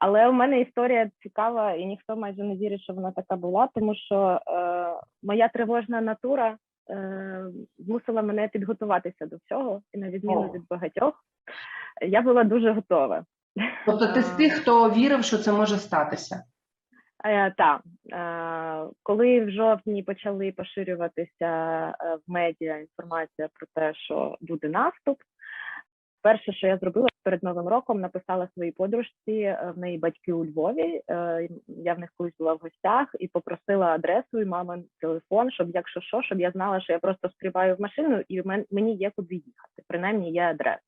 Але у мене історія цікава, і ніхто майже не вірить, що вона така була, тому що е, моя тривожна натура е, змусила мене підготуватися до всього, і на відміну О. від багатьох, я була дуже готова. Тобто ти з тих, хто вірив, що це може статися. Е, так, е, коли в жовтні почали поширюватися е, в медіа інформація про те, що буде наступ, перше, що я зробила перед новим роком, написала своїй подружці, е, в неї батьки у Львові. е, Я в них колись була в гостях і попросила адресу і мамин телефон, щоб якщо що, щоб я знала, що я просто стрибаю в машину, і мені є куди їхати. Принаймні є адреса.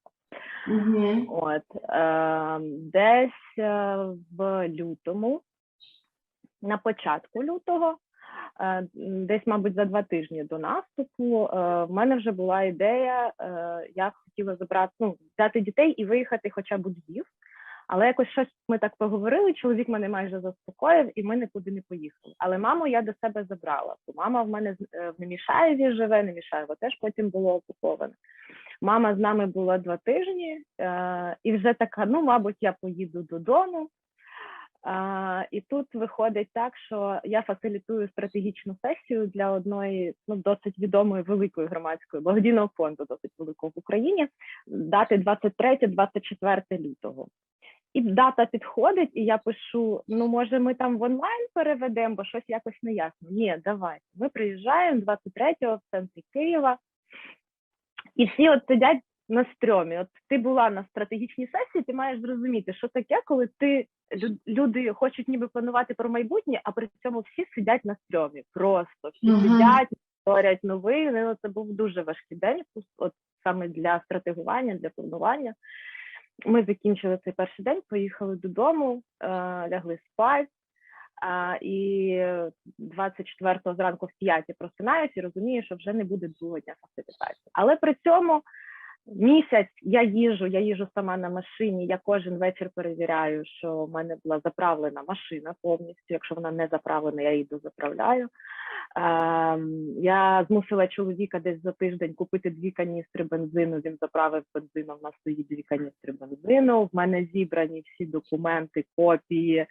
Угу. От е, десь в лютому, на початку лютого, десь, мабуть, за два тижні до наступу, е, в мене вже була ідея. Е, я хотіла забрати ну, взяти дітей і виїхати хоча б у Львів. Але якось щось ми так поговорили. Чоловік мене майже заспокоїв, і ми нікуди не поїхали. Але маму я до себе забрала. Бо мама в мене е, в Немішаєві живе, Немішаєво теж потім було окуповане. Мама з нами була два тижні, е, і вже така: ну, мабуть, я поїду додому. А, і тут виходить так, що я фасилітую стратегічну сесію для одної ну, досить відомої великої громадської благодійного фонду, досить великого в Україні, дати 23-24 лютого. І дата підходить, і я пишу: ну, може, ми там в онлайн переведемо, бо щось якось не ясно. Ні, давайте. Ми приїжджаємо 23-го в центрі Києва, і всі от сидять на стрьомі. От ти була на стратегічній сесії, ти маєш зрозуміти, що таке, коли ти люди хочуть ніби планувати про майбутнє, а при цьому всі сидять на стрьомі. Просто всі Мгм. сидять, говорять новини. Ну, це був дуже важкий день, от саме для стратегування, для планування. Ми закінчили цей перший день, поїхали додому, е, лягли спати. А, і 24-го зранку в 5 просинаюсь і розумію, що вже не буде другого дня фасилітації. Але при цьому місяць я їжу, я їжу сама на машині. Я кожен вечір перевіряю, що в мене була заправлена машина повністю. Якщо вона не заправлена, я її дозаправляю. Ем, я змусила чоловіка десь за тиждень купити дві каністри бензину. Він заправив бензином. Нас стоїть дві каністри бензину. В мене зібрані всі документи, копії,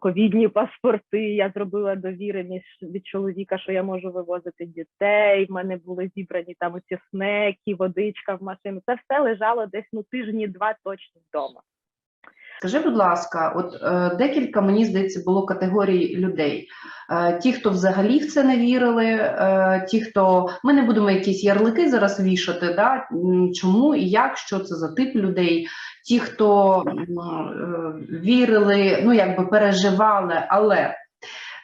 ковідні паспорти. Я зробила довіреність від чоловіка, що я можу вивозити дітей. В мене були зібрані там оці снеки, водичка в машину. Це все лежало десь ну тижні два точно вдома. Скажи, будь ласка, от е, декілька, мені здається, було категорій людей. Е, ті, хто взагалі в це не вірили, е, ті, хто ми не будемо якісь ярлики зараз вішати, да? чому і як, що це за тип людей, ті, хто е, вірили, ну якби переживали, але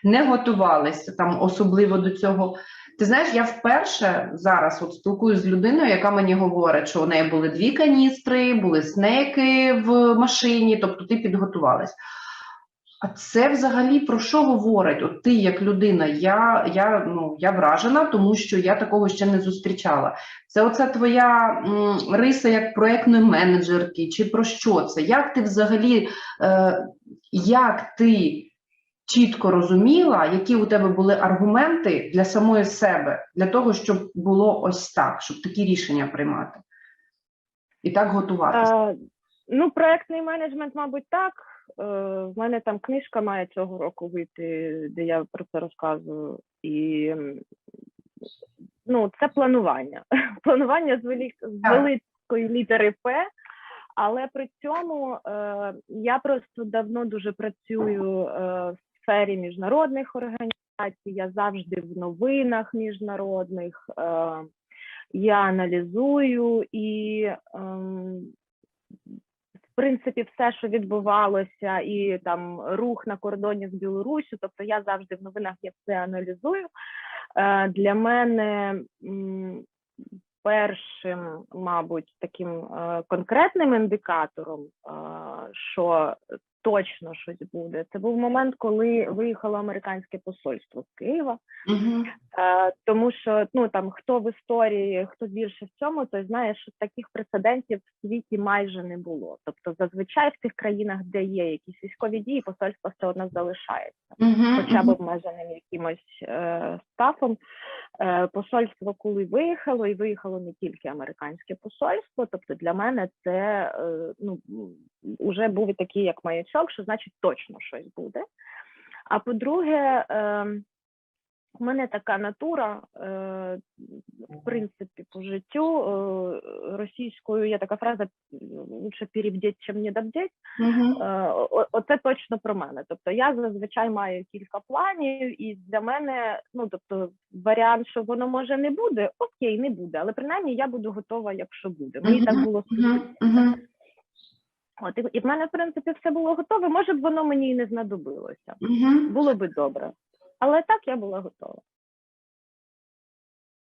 не готувалися там особливо до цього. Ти знаєш, я вперше зараз от спілкуюся з людиною, яка мені говорить, що у неї були дві каністри, були снеки в машині, тобто ти підготувалась. А це взагалі про що говорить? От ти як людина, я, я, ну, я вражена, тому що я такого ще не зустрічала. Це оця твоя м, риса як проектної менеджерки, чи про що це? Як ти взагалі, е, як ти чітко розуміла, які у тебе були аргументи для самої себе, для того, щоб було ось так, щоб такі рішення приймати і так готуватися? Е, ну, проектний менеджмент, мабуть, так. Е, в мене там книжка має цього року вийти, де я про це розказую. І ну, це планування. Планування з, велик... з великої літери П. Але при цьому е, я просто давно дуже працюю е, сфері міжнародних організацій. Я завжди в новинах міжнародних. Е, я аналізую і, ем, в принципі, все, що відбувалося, і там рух на кордоні з Білоруссю, тобто я завжди в новинах я все аналізую. Е, для мене першим, мабуть, таким е, конкретним індикатором, е, що точно щось буде, це був момент, коли виїхало американське посольство з Києва. Угу. Е, тому що ну там хто в історії, хто більше в цьому, той знає, що таких прецедентів в світі майже не було. Тобто, зазвичай в тих країнах, де є якісь військові дії, посольство все одно залишається, хоча б обмеженим якимось е, стафом. Е, посольство, коли виїхало, і виїхало не тільки американське посольство. Тобто для мене це е, ну вже був і такий як маячок. що значить точно щось буде. А по-друге, е, у мене така натура, е, в принципі, по життю е, російською є така фраза лучше перебдіть, чим недобдіть. Мгм. Е, Оце точно про мене. Тобто я зазвичай маю кілька планів, і для мене, ну тобто, варіант, що воно може не буде, окей, не буде. Але принаймні я буду готова, якщо буде. Мені так було Мгм. От і, і в мене, в принципі, все було готове. Може б воно мені і не знадобилося. Угу. Було би добре. Але так я була готова.